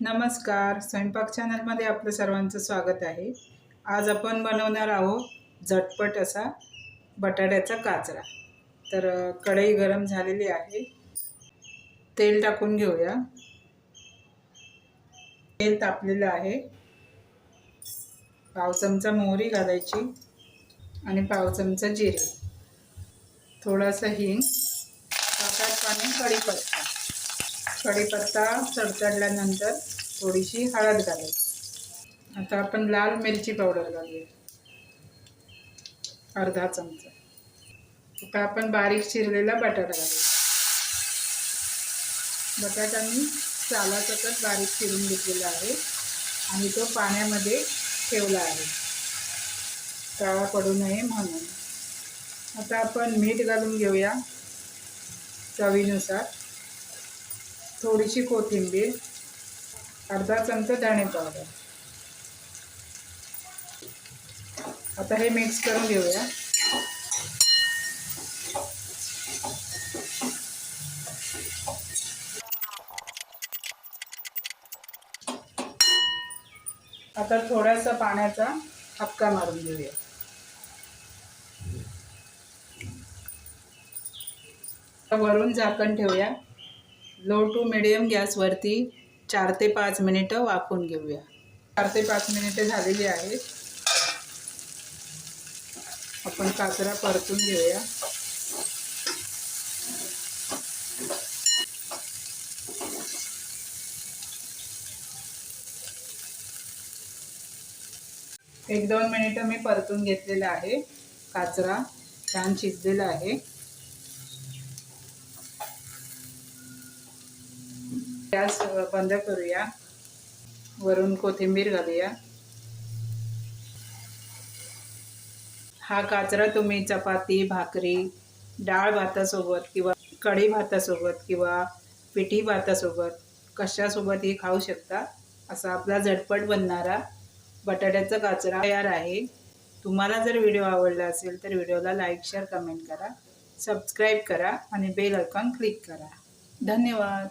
नमस्कार. स्वयंपाक चॅनलमध्ये आपलं सर्वांचं स्वागत आहे. आज आपण बनवणार आहोत झटपट असा बटाट्याचा काचरा तर कढई गरम झालेली आहे. तेल टाकून घेऊया. तेल तापलेलं आहे. पाव चमचा मोहरी घालायची आणि पाव चमचा जिरे. थोडासा हिंग ताटात पाणी कढीपत्ता. कढीपत्ता चढचडल्यानंतर थोडीशी हळद घालू आता आपण लाल मिरची पावडर घालूया. अर्धा चमचा. आता आपण बारीक चिरलेला बटाटा घालू बटाटा मी सालासकट बारीक चिरून घेतलेला आहे आणि तो पाण्यामध्ये ठेवला आहे. काळा पडू नये म्हणून. आता आपण मीठ घालून घेऊया चवीनुसार. थोडीशी कोथिंबीर अर्धा चमचा धणे पावडर. आता हे मिक्स करून घेऊया. आता थोडासा पाण्याचा हक्का मारून घेऊया. वरून झाकण ठेवूया. लो टू मिडियम गॅसवरती चार ते पाच मिनिटं वाकून घेऊया. चार ते पाच मिनिटं झालेली आहेत. आपण काचरा परतून घेऊया. एक दोन मिनिटं मी परतून घेतलेला आहे काचरा छान शिजलेला आहे. गॅस बंद करूया. वरून कोथिंबीर घालूया. हा काचरा तुम्ही चपाती भाकरी डाळ भातासोबत किंवा कढी भातासोबत किंवा पिठी भातासोबत कशासोबतही खाऊ शकता. असा आपला झटपट बनणारा बटाट्याचा काचरा तयार आहे. तुम्हाला जर व्हिडिओ आवडला असेल तर व्हिडिओला लाईक शेअर कमेंट करा. सबस्क्राईब करा आणि बेल आयकॉन क्लिक करा. धन्यवाद.